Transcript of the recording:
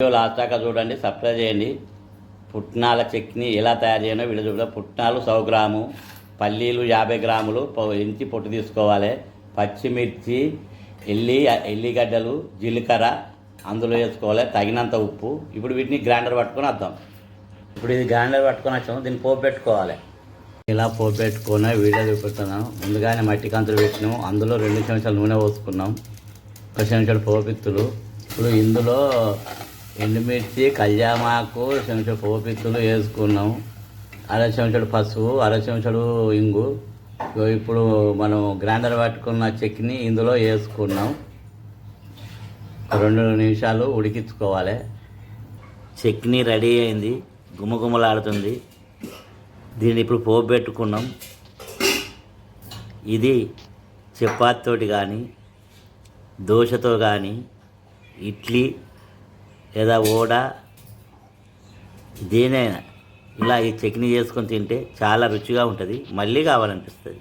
Video last దాకా చూడండి subscribe చేయండి. పుట్నాల చట్నీ ఎలా తయారు చేయనో వీడియో చూడండి పుట్నాలు సౌ గ్రాము పల్లీలు యాభై గ్రాములు ఇంచి పొట్టు తీసుకోవాలి. పచ్చిమిర్చి ఎల్లి ఎల్లిగడ్డలు జీలకర్ర అందులో వేసుకోవాలి. తగినంత ఉప్పు. ఇప్పుడు వీటిని గ్రైండర్ పట్టుకొని వద్దాం ఇప్పుడు ఇది గ్రైండర్ పట్టుకొని వచ్చాము. దీన్ని పోపు పెట్టుకోవాలి. ఇలా పోపు పెట్టుకొని వీడియో చూపెడుతున్నాను ముందుగానే మట్టి కంతులు పెట్టినాము. అందులో రెండు చెంచాలు నూనె పోసుకున్నాం. ఒక చెంచాడు పోపిత్తులు ఇప్పుడు ఇందులో ఎండుమిర్చి కళ్యామాకు చెంచుడు పోపిత్తులు వేసుకున్నాం. అర చెంచుడు పసుపు అర చెంచుడు ఇంగు. ఇప్పుడు మనం గ్రైండర్ పట్టుకున్న చట్నీ ఇందులో వేసుకున్నాం. రెండు నిమిషాలు ఉడికించుకోవాలి. చట్నీ రెడీ అయింది. గుమగుమలాడుతుంది. దీన్ని ఇప్పుడు పోపు పెట్టుకున్నాం. ఇది చపాతితోటి కానీ దోశతో కానీ ఇడ్లీ లేదా ఓడ దేనైనా. ఇలా ఈ చట్నీ చేసుకొని తింటే చాలా రుచిగా ఉంటుంది మళ్ళీ కావాలనిపిస్తుంది.